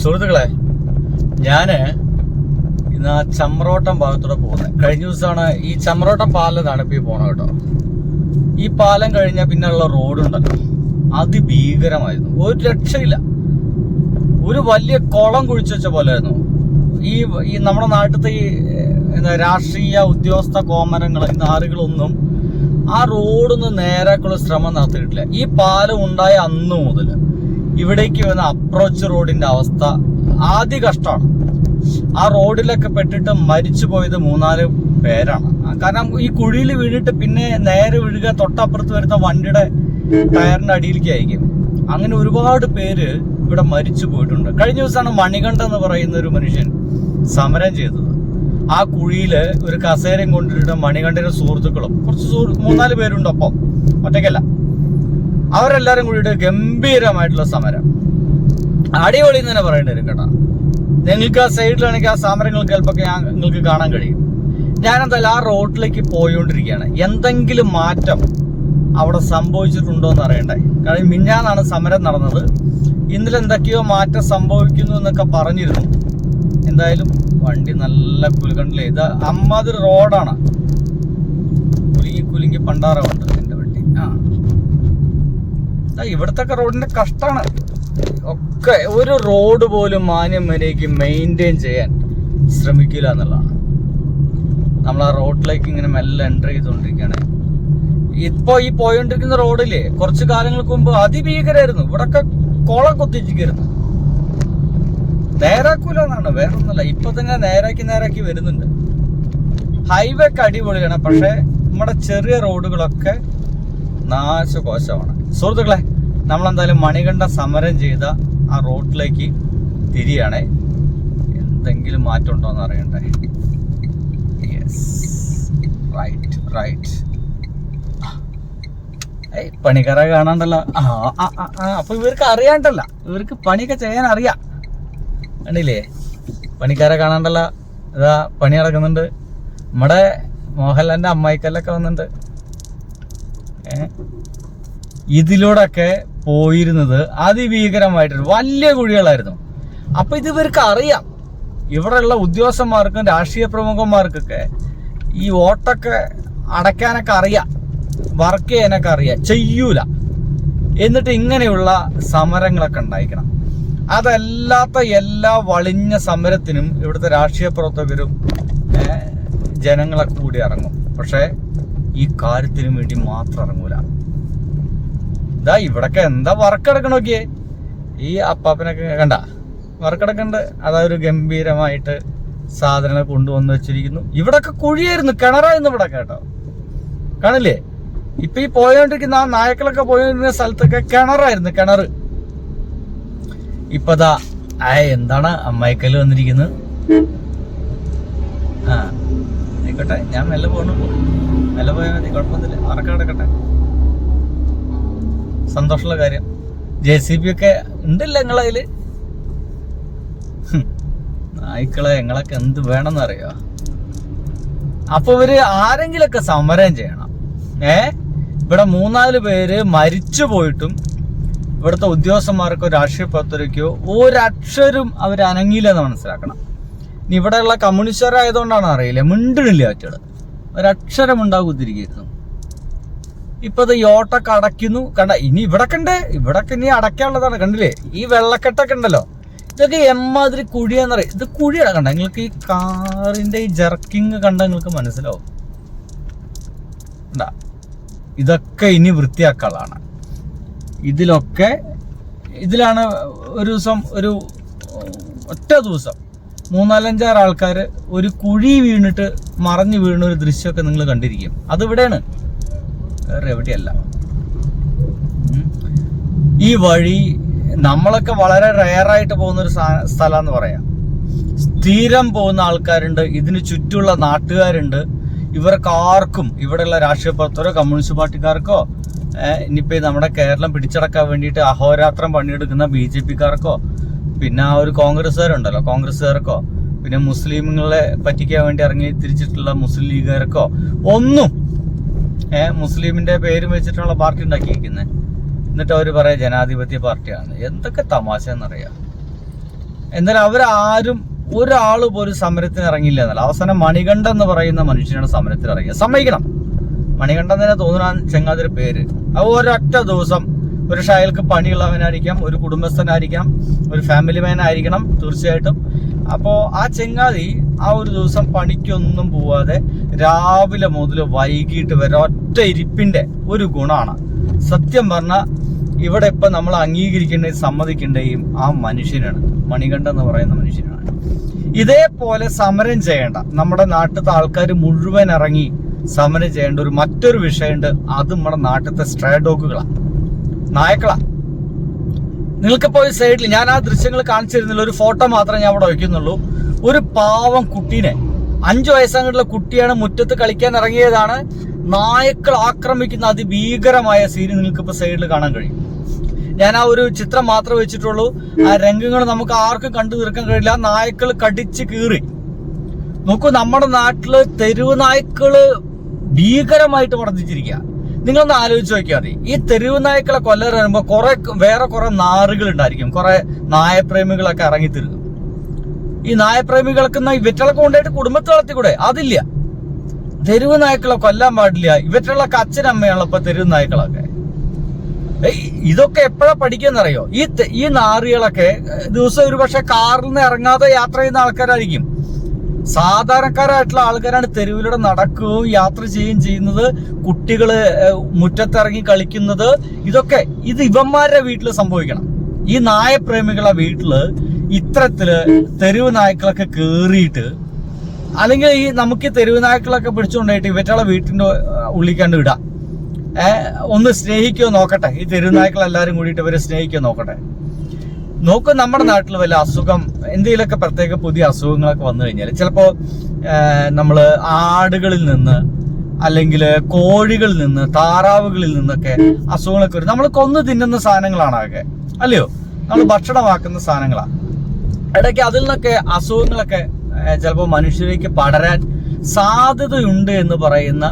സുഹൃത്തുക്കളെ ഞാൻ ഇന്ന് ആ ചമ്രോട്ടം ഭാഗത്തൂടെ പോകുന്നത് കഴിഞ്ഞ ദിവസമാണ് ഈ ചമ്രോട്ടം പാലത്താണ് തണുപ്പി ഈ കേട്ടോ. ഈ പാലം കഴിഞ്ഞാൽ പിന്നെയുള്ള റോഡുണ്ടല്ലോ. അതിഭീകരമായിരുന്നു. ഒരു രക്ഷയില്ല. ഒരു വലിയ കുളം കുഴിച്ചു വെച്ച പോലെയായിരുന്നു. ഈ ഈ നമ്മുടെ നാട്ടിലത്തെ ഈ എന്താ രാഷ്ട്രീയ ഉദ്യോഗസ്ഥ കോമരങ്ങൾ ഈ ആ റോഡൊന്നും നേരാക്കുള്ള ശ്രമം നടത്തിയിട്ടില്ല. ഈ പാലം ഉണ്ടായ അന്ന് മുതൽ ഇവിടേക്ക് വന്ന അപ്രോച്ച് റോഡിന്റെ അവസ്ഥ ആദ്യ കഷ്ടമാണ്. ആ റോഡിലൊക്കെ പെട്ടിട്ട് മരിച്ചു പോയത് മൂന്നാൽ പേരാണ്. കാരണം ഈ കുഴിയിൽ വീണിട്ട് പിന്നെ നേരെ വീഴുക തൊട്ടപ്പുറത്ത് വരുന്ന വണ്ടിയുടെ ടയറിന്റെ അടിയിലേക്ക് ആയിരിക്കും. അങ്ങനെ ഒരുപാട് പേര് ഇവിടെ മരിച്ചു പോയിട്ടുണ്ട്. കഴിഞ്ഞ ദിവസമാണ് മണികണ്ഠ എന്ന് പറയുന്ന ഒരു മനുഷ്യൻ സമരം ചെയ്തത്. ആ കുഴിയിൽ ഒരു കസേരയും കൊണ്ടിട്ട് മണികണ്ഠന്റെ സുഹൃത്തുക്കളും കുറച്ച് സുഹൃത്ത് മൂന്നാൽ പേരുണ്ട് ഒപ്പം. ഒറ്റയ്ക്കല്ല. അവരെല്ലാരും കൂടിയിട്ട് ഗംഭീരമായിട്ടുള്ള സമരം. അടിപൊളി എന്ന് തന്നെ പറയേണ്ടി വരും കേട്ടോ. നിങ്ങൾക്ക് ആ സൈഡിലാണെങ്കിൽ ആ സമരങ്ങൾ ചിലപ്പോൾ നിങ്ങൾക്ക് കാണാൻ കഴിയും. ഞാനെന്തായാലും ആ റോഡിലേക്ക് പോയോണ്ടിരിക്കുകയാണ്. എന്തെങ്കിലും മാറ്റം അവിടെ സംഭവിച്ചിട്ടുണ്ടോ എന്ന് അറിയണ്ടേ. കാരണം മിഞ്ഞാന്നാണ് സമരം നടന്നത്. ഇന്നലെ എന്തൊക്കെയോ മാറ്റം സംഭവിക്കുന്നു എന്നൊക്കെ പറഞ്ഞിരുന്നു. എന്തായാലും വണ്ടി നല്ല കുലുകണ്ടിലെ ഇത് അമ്മാതിരി റോഡാണ് കുലുങ്ങി കുലുങ്ങി പണ്ടാറമുണ്ട് എന്റെ വണ്ടി. ആ. ഇവിടത്തെ റോഡിന്റെ കഷ്ടാണ്. ഒക്കെ ഒരു റോഡ് പോലും മാന്യം വരേക്ക് മെയിന്റെയിൻ ചെയ്യാൻ ശ്രമിക്കില്ല എന്നുള്ളതാണ്. നമ്മൾ ആ റോഡിലേക്ക് ഇങ്ങനെ മെല്ലെ എന്റർ ചെയ്തുകൊണ്ടിരിക്കുകയാണ്. ഇപ്പോൾ ഈ പോയിക്കൊണ്ടിരിക്കുന്ന റോഡില്ലേ കുറച്ച് കാലങ്ങൾക്ക് മുമ്പ് അതിഭീകരായിരുന്നു. ഇവിടൊക്കെ കോളം കൊത്തിച്ചിരിക്കുന്നു നേരാക്കൂല എന്നാണ്. വേറെ ഒന്നല്ല ഇപ്പൊ തന്നെ നേരാക്കി നേരാക്കി വരുന്നുണ്ട്. ഹൈവേ അടിപൊളിയാണ്. പക്ഷെ നമ്മുടെ ചെറിയ റോഡുകളൊക്കെ നാശകോശമാണ്. സുഹൃത്തുക്കളെ നമ്മളെന്തായാലും മണികണ്ഠ സമരം ചെയ്ത ആ റോഡിലേക്ക് തിരിയാണേ. എന്തെങ്കിലും മാറ്റം ഉണ്ടോ എന്ന് അറിയണ്ടേ? യെസ് റൈറ്റ് റൈറ്റ് പണിക്കാരെ കാണാണ്ടല്ലോ. അപ്പൊ ഇവർക്ക് അറിയാണ്ടല്ല. ഇവർക്ക് പണിയൊക്കെ ചെയ്യാൻ അറിയാം. കണ്ടില്ലേ? പണിക്കാരെ കാണാണ്ടല്ല. ഇതാ പണി നടക്കുന്നുണ്ട്. നമ്മുടെ മോഹൻലാലിന്റെ അമ്മായിക്കല്ലൊക്കെ വന്നിട്ടുണ്ട്. ഏ? ഇതിലൂടെയൊക്കെ പോയിരുന്നത് അതിഭീകരമായിട്ടൊരു വലിയ കുഴികളായിരുന്നു. അപ്പൊ ഇത് ഇവർക്ക് അറിയാം. ഇവിടെയുള്ള ഉദ്യോഗസ്ഥന്മാർക്കും രാഷ്ട്രീയ പ്രമുഖന്മാർക്കൊക്കെ ഈ വോട്ടൊക്കെ അടയ്ക്കാനൊക്കെ അറിയാം. വർക്ക് ചെയ്യാനൊക്കെ അറിയാം. ചെയ്യൂല. എന്നിട്ട് ഇങ്ങനെയുള്ള സമരങ്ങളൊക്കെ ഉണ്ടായിരിക്കണം. അതല്ലാത്ത എല്ലാ വളിഞ്ഞ സമരത്തിനും ഇവിടുത്തെ രാഷ്ട്രീയ പ്രവർത്തകരും ജനങ്ങളെ കൂടി ഇറങ്ങും. പക്ഷേ ഈ കാര്യത്തിനു വേണ്ടി മാത്രം ഇറങ്ങൂല. ഇതാ ഇവിടൊക്കെ എന്താ വർക്ക് നോക്കിയേ? ഈ അപ്പാപ്പനൊക്കെ കണ്ട വർക്ക് എടുക്കണ്ട് ഒരു ഗംഭീരമായിട്ട് സാധനങ്ങൾ കൊണ്ടുവന്ന് വെച്ചിരിക്കുന്നു. ഇവിടൊക്കെ കുഴിയായിരുന്നു കിണറായിരുന്നു ഇവിടെ കേട്ടോ. കാണില്ലേ? ഇപ്പൊ ഈ പോയോണ്ടിരിക്കുന്ന ആ നായക്കളൊക്കെ പോയിരുന്ന സ്ഥലത്തൊക്കെ കിണറായിരുന്നു കിണർ. ഇപ്പതാ ആ എന്താണ് അമ്മായിക്കൽ വന്നിരിക്കുന്നത്? ആ ആയിക്കോട്ടെ ഞാൻ മെല്ലെ പോണു മെല്ലെ പോയാൽ മതി കുഴപ്പമൊന്നുമില്ല. അറക്ക കിടക്കട്ടെ സന്തോഷമുള്ള കാര്യം. ജെ സി ബി ഒക്കെ ഉണ്ടല്ലോ നിങ്ങളെ കയ്യിൽ നായ്ക്കളെ നിങ്ങളൊക്കെ എന്ത് വേണമെന്ന് അറിയോ അപ്പൊ ഇവർ ആരെങ്കിലൊക്കെ സമരം ചെയ്യണം. ഏ? ഇവിടെ മൂന്നാൽ പേര് മരിച്ചു പോയിട്ടും ഇവിടുത്തെ ഉദ്യോഗസ്ഥന്മാർക്കോ രാഷ്ട്രീയ പ്രവർത്തകർക്കോ ഒരക്ഷരം അവർ അനങ്ങിയില്ലെന്ന് മനസ്സിലാക്കണം. ഇനി ഇവിടെയുള്ള കമ്മ്യൂണിസ്റ്റുകാരായതുകൊണ്ടാണ് അറിയില്ല? മിണ്ടണില്ല ഒറ്റകൾ ഒരക്ഷരം ഉണ്ടാകുത്തിരിക്കുന്നു ഇപ്പൊ ഇത് ഓട്ടൊക്കെ അടയ്ക്കുന്നു. കണ്ട ഇനി ഇവിടെ കണ്ട് ഇവിടൊക്കെ ഇനി അടയ്ക്കാനുള്ളതാണ്. കണ്ടില്ലേ? ഈ വെള്ളക്കെട്ടൊക്കെ ഉണ്ടല്ലോ. ഇതൊക്കെ എമ്മാതിരി കുഴിയാന്ന് പറയും. ഇത് കുഴിയാണ് കണ്ട നിങ്ങൾക്ക് ഈ കാറിന്റെ ഈ ജർക്കിങ് കണ്ട നിങ്ങൾക്ക് മനസ്സിലാവും. ഇതൊക്കെ ഇനി വൃത്തിയാക്കാനുള്ളതാണ്. ഇതിലൊക്കെ ഇതിലാണ് ഒരു ദിവസം ഒരു ഒറ്റ ദിവസം മൂന്നാലഞ്ചാറ് ആൾക്കാർ ഒരു കുഴി വീണിട്ട് മറഞ്ഞു വീണ ഒരു ദൃശ്യമൊക്കെ നിങ്ങൾ കണ്ടിരിക്കും. അതിവിടെയാണ് വേറെ എവിടെയല്ല. ഈ വഴി നമ്മളൊക്കെ വളരെ റയറായിട്ട് പോകുന്ന ഒരു സ്ഥലം എന്ന് പറയാം. സ്ഥിരം പോകുന്ന ആൾക്കാരുണ്ട് ഇതിന് ചുറ്റുമുള്ള നാട്ടുകാരുണ്ട്. ഇവർക്ക് ആർക്കും ഇവിടെയുള്ള രാഷ്ട്രീയ പ്രവർത്തകരോ കമ്മ്യൂണിസ്റ്റ് പാർട്ടിക്കാർക്കോ ഇനിയിപ്പോ നമ്മുടെ കേരളം പിടിച്ചടക്കാൻ വേണ്ടിയിട്ട് അഹോരാത്രം പണിയെടുക്കുന്ന ബി ജെ പിക്കാർക്കോ പിന്നെ ആ ഒരു കോൺഗ്രസ്സുകാരുണ്ടല്ലോ കോൺഗ്രസ്സുകാർക്കോ പിന്നെ മുസ്ലിമുകളെ പറ്റിക്കാൻ വേണ്ടി ഇറങ്ങി തിരിച്ചിട്ടുള്ള മുസ്ലിം ലീഗുകാർക്കോ ഒന്നും മുസ്ലിമിന്റെ പേര് വെച്ചിട്ടുള്ള പാർട്ടി ഉണ്ടാക്കിയിരിക്കുന്നത് എന്നിട്ട് അവർ പറയാം ജനാധിപത്യ പാർട്ടിയാണ്. എന്തൊക്കെ തമാശ എന്നറിയാം എന്നാലും അവരാരും ഒരാൾ പോലും സമരത്തിന് ഇറങ്ങിയില്ല എന്നല്ല. അവസാനം മണികണ്ഠൻ എന്ന് പറയുന്ന മനുഷ്യനാണ് സമരത്തിൽ ഇറങ്ങിയത്. സമ്മതിക്കണം. മണികണ്ഠൻ തന്നെ തോന്നുന്ന ചെങ്ങാതിരി പേര്. അത് ഒരൊറ്റ ദിവസം ഒരു അയാൾക്ക് പണിയുള്ളവനായിരിക്കാം ഒരു കുടുംബസ്ഥനായിരിക്കാം ഒരു ഫാമിലി മാൻ ആയിരിക്കണം തീർച്ചയായിട്ടും. അപ്പോൾ ആ ചെങ്ങാതി ആ ഒരു ദിവസം പണിക്കൊന്നും പോവാതെ രാവിലെ മുതൽ വൈകിട്ട് വരെ ഒറ്റ ഇരിപ്പിന്റെ ഒരു ഗുണമാണ്. സത്യം പറഞ്ഞാൽ ഇവിടെ ഇപ്പൊ നമ്മൾ അംഗീകരിക്കേണ്ടതും സമ്മതിക്കേണ്ടതും ആ മനുഷ്യനാണ്. മണികണ്ഠ എന്ന് പറയുന്ന മനുഷ്യനാണ്. ഇതേപോലെ സമരം ചെയ്യേണ്ട. നമ്മുടെ നാട്ടിലത്തെ ആൾക്കാർ മുഴുവൻ ഇറങ്ങി സമരം ചെയ്യേണ്ട ഒരു മറ്റൊരു വിഷയമുണ്ട്. അത് നമ്മുടെ നാട്ടിലത്തെ സ്ട്രേ ഡോഗുകളാണ് നായക്കളാ. നിങ്ങൾക്കിപ്പോ ഈ സൈഡിൽ ഞാൻ ആ ദൃശ്യങ്ങൾ കാണിച്ചിരുന്നില്ല ഒരു ഫോട്ടോ മാത്രമേ ഞാൻ അവിടെ വയ്ക്കുന്നുള്ളൂ. ഒരു പാവം കുട്ടീനെ. അഞ്ചു വയസ്സായിട്ടുള്ള കുട്ടിയാണ് മുറ്റത്ത് കളിക്കാൻ ഇറങ്ങിയതാണ്. നായക്കൾ ആക്രമിക്കുന്ന അതിഭീകരമായ സീന് നിങ്ങൾക്ക് ഇപ്പൊ സൈഡിൽ കാണാൻ കഴിയും. ഞാൻ ആ ഒരു ചിത്രം മാത്രമേ വെച്ചിട്ടുള്ളൂ. ആ രംഗങ്ങൾ നമുക്ക് ആർക്കും കണ്ടു തീർക്കാൻ കഴിയില്ല. നായക്കൾ കടിച്ച് കീറി. നോക്കൂ നമ്മുടെ നാട്ടിൽ തെരുവ് നായ്ക്കൾ ഭീകരമായിട്ട് വർദ്ധിച്ചിരിക്കുക നിങ്ങളൊന്ന് ആലോചിച്ച് നോക്കിയാൽ മതി. ഈ തെരുവ് നായ്ക്കളെ കൊല്ലർ വരുമ്പോ കുറെ വേറെ കുറെ നാറുകൾ ഉണ്ടായിരിക്കും. കുറെ നായപ്രേമികളൊക്കെ ഇറങ്ങി തിരുകും ഈ നായപ്രേമികൾക്ക് ഇവറ്റകളെ കൊണ്ടുപോയിട്ട് കുടുംബത്തെ വളർത്തിക്കൂടെ? അതില്ല. തെരുവ് നായ്ക്കളെ കൊല്ലാൻ പാടില്ല. ഇവറ്റുള്ളൊക്കെ അച്ഛനമ്മയാണല്ലോ ഇപ്പൊ തെരുവ് നായ്ക്കളൊക്കെ. ഇതൊക്കെ എപ്പോഴാ പഠിക്കുന്നറിയോ ഈ ഈ നാറികളൊക്കെ ദിവസം ഒരു പക്ഷെ കാറിൽ നിന്ന് ഇറങ്ങാതെ യാത്ര ചെയ്യുന്ന ആൾക്കാരായിരിക്കും. സാധാരണക്കാരായിട്ടുള്ള ആൾക്കാരാണ് തെരുവിലൂടെ നടക്കുകയും യാത്ര ചെയ്യുകയും ചെയ്യുന്നത്. കുട്ടികൾ മുറ്റത്തിറങ്ങി കളിക്കുന്നത്. ഇതൊക്കെ ഇത് ഇവന്മാരുടെ വീട്ടിൽ സംഭവിക്കണം. ഈ നായപ്രേമികളുടെ വീട്ടിൽ ഇത്തരത്തിൽ തെരുവ് നായ്ക്കളൊക്കെ കേറിയിട്ട് അല്ലെങ്കിൽ ഈ നമുക്ക് തെരുവ് നായ്ക്കളൊക്കെ പിടിച്ചുകൊണ്ടായിട്ട് ഇവറ്റുള്ള വീട്ടിന്റെ ഉള്ളിക്കാണ്ട് ഇടാം. ഏഹ് ഒന്ന് സ്നേഹിക്കോ നോക്കട്ടെ. ഈ തെരുവ് നായ്ക്കൾ എല്ലാവരും കൂടിയിട്ട് ഇവരെ സ്നേഹിക്കോ നോക്കട്ടെ. നോക്കും നമ്മുടെ നാട്ടിൽ വല്ല അസുഖം എന്തെങ്കിലുമൊക്കെ പ്രത്യേക പുതിയ അസുഖങ്ങളൊക്കെ വന്നു കഴിഞ്ഞാൽ ചിലപ്പോ നമ്മൾ ആടുകളിൽ നിന്ന് അല്ലെങ്കിൽ കോഴികളിൽ നിന്ന് താറാവുകളിൽ നിന്നൊക്കെ അസുഖങ്ങളൊക്കെ വരും. നമ്മൾ കൊന്നു തിന്നുന്ന സാധനങ്ങളാണ് അതൊക്കെ. അല്ലയോ? നമ്മൾ ഭക്ഷണമാക്കുന്ന സാധനങ്ങളാണ് ഇടയ്ക്ക് അതിൽ നിന്നൊക്കെ അസുഖങ്ങളൊക്കെ ചിലപ്പോൾ മനുഷ്യരേക്ക് പടരാൻ സാധ്യതയുണ്ട് എന്ന് പറയുന്ന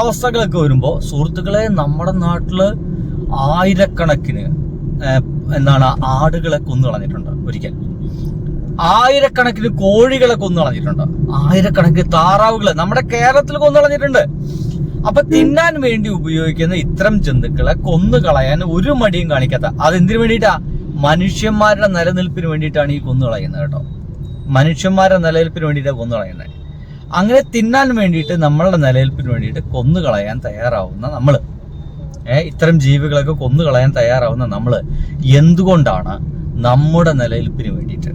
അവസ്ഥകളൊക്കെ വരുമ്പോൾ സുഹൃത്തുക്കളെ നമ്മുടെ നാട്ടിൽ ആയിരക്കണക്കിന് എന്താണ് ആടുകളെ കൊന്നു കളഞ്ഞിട്ടുണ്ട് ഒരിക്കൽ. ആയിരക്കണക്കിന് കോഴികളെ കൊന്നു കളഞ്ഞിട്ടുണ്ട്. ആയിരക്കണക്കിന് താറാവുകളെ നമ്മുടെ കേരളത്തിൽ കൊന്നു കളഞ്ഞിട്ടുണ്ട്. അപ്പൊ തിന്നാൻ വേണ്ടി ഉപയോഗിക്കുന്ന ഇത്തരം ജന്തുക്കളെ കൊന്നു കളയാൻ ഒരു മടിയും കാണിക്കാത്ത. അതെന്തിനു വേണ്ടിയിട്ടാ? മനുഷ്യന്മാരുടെ നിലനിൽപ്പിന് വേണ്ടിയിട്ടാണ് ഈ കൊന്നു കളയുന്നത് കേട്ടോ. മനുഷ്യന്മാരുടെ നിലനിൽപ്പിന് വേണ്ടിയിട്ടാണ് കൊന്നു കളയുന്നത്. അങ്ങനെ തിന്നാൻ വേണ്ടിയിട്ട് നമ്മളുടെ നിലനിൽപ്പിന് വേണ്ടിയിട്ട് കൊന്നു കളയാൻ തയ്യാറാവുന്ന നമ്മൾ. ഏ ഇത്തരം ജീവികളൊക്കെ കൊന്നു കളയാൻ തയ്യാറാവുന്ന നമ്മൾ എന്തുകൊണ്ടാണ് നമ്മുടെ നിലനിൽപ്പിന് വേണ്ടിയിട്ട്?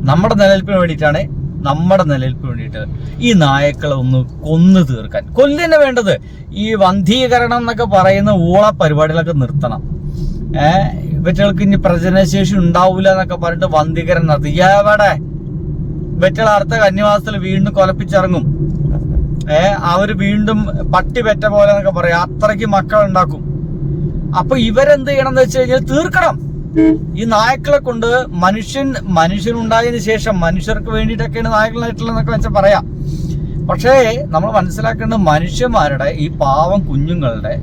നമ്മുടെ നിലനിൽപ്പിന് വേണ്ടിയിട്ടാണ് നമ്മുടെ നിലനിൽപ്പിന് വേണ്ടിയിട്ട് ഈ നായക്കളെ ഒന്ന് കൊന്നു തീർക്കാൻ. കൊല്ലിനെ വേണ്ടത് ഈ വന്ധീകരണം എന്നൊക്കെ പറയുന്ന ഊള പരിപാടികളൊക്കെ നിർത്തണം. ഏഹ് ഇവറ്റകൾക്ക് ഇനി പ്രജനശേഷി ഉണ്ടാവൂല എന്നൊക്കെ പറഞ്ഞിട്ട് വന്ധീകരണം നടത്തി. എവിടെ ഇവറ്റകൾ അടുത്ത കന്യവാസത്തിൽ വീണ്ടും കൊലപ്പിച്ചിറങ്ങും. ഏ അവർ വീണ്ടും പട്ടി പെറ്റ പോലെ എന്നൊക്കെ പറയാം. അത്രയ്ക്ക് മക്കൾ ഉണ്ടാക്കും അപ്പൊ ഇവരെന്ത് ചെയ്യണം എന്ന് വെച്ച് കഴിഞ്ഞാൽ തീർക്കണം. ഈ നായ്ക്കളെ കൊണ്ട് മനുഷ്യൻ മനുഷ്യനുണ്ടായതിന് ശേഷം മനുഷ്യർക്ക് വേണ്ടിയിട്ടൊക്കെയാണ് നായ്ക്കളായിട്ടുള്ളതെന്നൊക്കെ വെച്ചാൽ പറയാം. പക്ഷേ നമ്മൾ മനസ്സിലാക്കേണ്ടത് മനുഷ്യന്മാരുടെ ഈ പാവം കുഞ്ഞുങ്ങളുടെ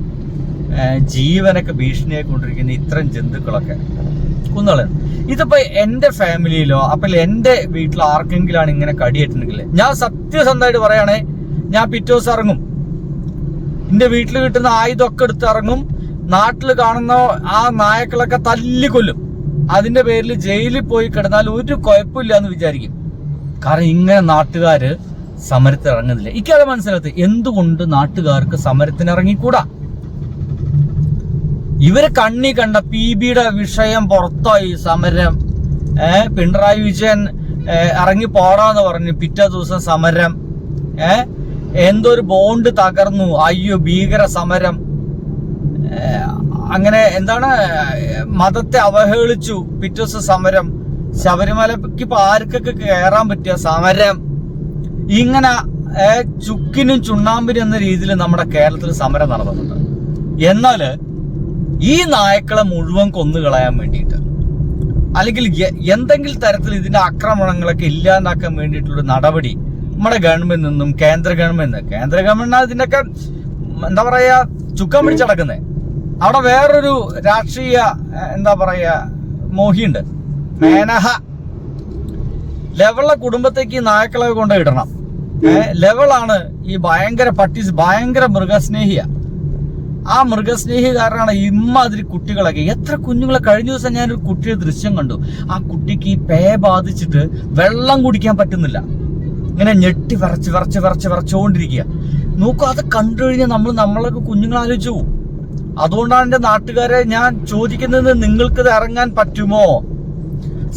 ജീവനൊക്കെ ഭീഷണിയെ ഭീഷണിയായിക്കൊണ്ടിരിക്കുന്ന ഇത്തരം ജന്തുക്കളൊക്കെ. കുന്നുകൾ ഇതിപ്പോ എന്റെ ഫാമിലിയിലോ അപ്പൊ എന്റെ വീട്ടിൽ ആർക്കെങ്കിലാണ് ഇങ്ങനെ കടിയേറ്റുണ്ടെങ്കിൽ ഞാൻ സത്യസന്ധമായിട്ട് പറയണേ ഞാൻ പിറ്റേ ദിവസം ഇറങ്ങും. എന്റെ വീട്ടിൽ കിട്ടുന്ന ആയുധമൊക്കെ എടുത്ത് ഇറങ്ങും. നാട്ടിൽ കാണുന്ന ആ നായക്കളൊക്കെ തല്ലിക്കൊല്ലും അതിന്റെ പേരിൽ ജയിലിൽ പോയി കിടന്നാൽ ഒരു കുഴപ്പമില്ല എന്ന് വിചാരിക്കും. കാരണം ഇങ്ങനെ നാട്ടുകാര് സമരത്തിന് ഇറങ്ങുന്നില്ല. എനിക്കത് മനസ്സിലാകത്ത് എന്തുകൊണ്ട് നാട്ടുകാർക്ക് സമരത്തിന് ഇറങ്ങിക്കൂടാ? ഇവർ കണ്ണി കണ്ട പി ബിയുടെ വിഷയം പുറത്തായി. സമരം ഏർ പിണറായി വിജയൻ ഇറങ്ങി പോടാന്ന് പറഞ്ഞു പിറ്റേ ദിവസം സമരം ഏ എന്തോ ഒരു ബോണ്ട് തകർന്നു? അയ്യോ ഭീകര സമരം. അങ്ങനെ എന്താണ്? മതത്തെ അവഹേളിച്ചു. പിറ്റേ ദിവസം സമരം. ശബരിമലക്ക് ഇപ്പൊ ആർക്കൊക്കെ കയറാൻ പറ്റിയ സമരം? ഇങ്ങനെ ചുക്കിനും ചുണ്ണാമ്പിനും എന്ന രീതിയിൽ നമ്മുടെ കേരളത്തിൽ സമരം നടന്നിട്ടുണ്ട്. എന്നാൽ ഈ നായ്ക്കളെ മുഴുവൻ കൊന്നുകളയാൻ വേണ്ടിയിട്ട് അല്ലെങ്കിൽ എന്തെങ്കിലും തരത്തിൽ ഇതിന്റെ ആക്രമണങ്ങളൊക്കെ ഇല്ലാതാക്കാൻ വേണ്ടിയിട്ടുള്ള നടപടി നമ്മുടെ ഗവൺമെന്റ് നിന്നും കേന്ദ്ര ഗവൺമെന്റ് കേന്ദ്ര ഗവൺമെന്റ് ഇതിനൊക്കെ എന്താ പറയാ ചുക്കം പിടിച്ചടക്കുന്നത് അവിടെ വേറൊരു രാഷ്ട്രീയ എന്താ പറയാ മോഹിയുണ്ട്. മേനഹ. ലെവലുള്ള കുടുംബത്തേക്ക് നായക്കളെ കൊണ്ട് ഇടണം. ലെവളാണ് ഈ ഭയങ്കര പട്ടി ഭയങ്കര മൃഗസ്നേഹിയ. ആ മൃഗസ്നേഹി കാരണമാണ് ഇമ്മാതിരി കുട്ടികളൊക്കെ. എത്ര കുഞ്ഞുങ്ങളെ കഴിഞ്ഞ ദിവസം ഞാനൊരു കുട്ടിയുടെ ദൃശ്യം കണ്ടു. ആ കുട്ടിക്ക് പേ ബാധിച്ചിട്ട് വെള്ളം കുടിക്കാൻ പറ്റുന്നില്ല. ഇങ്ങനെ ഞെട്ടി വിറച്ച് വിറച്ച് വിറച്ച് വിറച്ചുകൊണ്ടിരിക്കുക നോക്കൂ അത് കണ്ടു കഴിഞ്ഞാൽ നമ്മൾ നമ്മളൊക്കെ കുഞ്ഞുങ്ങൾ ആലോചിച്ചു പോകും. അതുകൊണ്ടാണ് എന്റെ നാട്ടുകാരെ ഞാൻ ചോദിക്കുന്നത് നിങ്ങൾക്കിത് ഇറങ്ങാൻ പറ്റുമോ?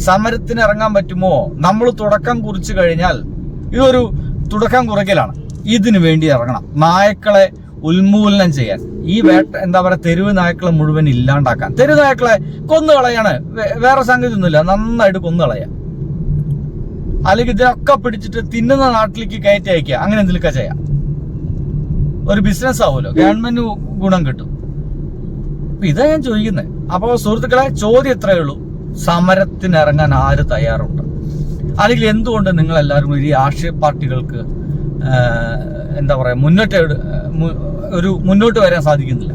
സമരത്തിന് ഇറങ്ങാൻ പറ്റുമോ? നമ്മൾ തുടക്കം കുറിച്ചു കഴിഞ്ഞാൽ ഇതൊരു തുടക്കം കുറയ്ക്കലാണ് ഇതിനു വേണ്ടി ഇറങ്ങണം. നായക്കളെ ഉന്മൂലനം ചെയ്യാൻ. ഈ വേട്ട എന്താ പറയാ തെരുവ് നായ്ക്കളെ മുഴുവൻ ഇല്ലാണ്ടാക്കാൻ. തെരുവ് നായ്ക്കളെ കൊന്നു കളയാണ് വേറെ സംഗതി ഒന്നുമില്ല നന്നായിട്ട് കൊന്നു കളയാം അല്ലെങ്കിൽ ഇതിനൊക്കെ പിടിച്ചിട്ട് തിന്നുന്ന നാട്ടിലേക്ക് കയറ്റി അയക്കുക. അങ്ങനെ എന്തെങ്കിലുമൊക്കെ ചെയ്യാം. ഒരു ബിസിനസ് ആവുമല്ലോ. ഗവൺമെന്റ് ഗുണം കിട്ടും. അപ്പൊ ഇതാ ഞാൻ ചോദിക്കുന്നത് അപ്പൊ സുഹൃത്തുക്കളെ ചോദ്യം ഇത്രയേ ഉള്ളൂ. സമരത്തിനിറങ്ങാൻ ആര് തയ്യാറുണ്ട്? അല്ലെങ്കിൽ എന്തുകൊണ്ട് നിങ്ങൾ എല്ലാവരും ഈ രാഷ്ട്രീയ പാർട്ടികൾക്ക് എന്താ പറയാ മുന്നോട്ട് ഒരു മുന്നോട്ട് വരാൻ സാധിക്കുന്നില്ല?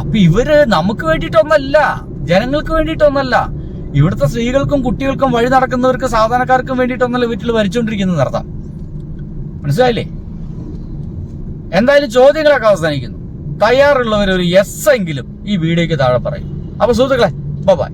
അപ്പൊ ഇവർ നമുക്ക് വേണ്ടിയിട്ടൊന്നല്ല. ജനങ്ങൾക്ക് വേണ്ടിയിട്ടൊന്നല്ല. ഇവിടുത്തെ സ്ത്രീകൾക്കും കുട്ടികൾക്കും വഴി നടക്കുന്നവർക്ക് സാധാരണക്കാർക്കും വേണ്ടിയിട്ടൊന്നല്ല വീട്ടിൽ വരച്ചുകൊണ്ടിരിക്കുന്നത് നടത്താം. മനസ്സിലായില്ലേ? എന്തായാലും ചോദ്യങ്ങളൊക്കെ അവസാനിക്കുന്നു. തയ്യാറുള്ളവർ ഒരു യെസ് എങ്കിലും ഈ വീഡിയോക്ക് താഴെ പറയും. അപ്പൊ സുഹൃത്തുക്കളെ ബൈ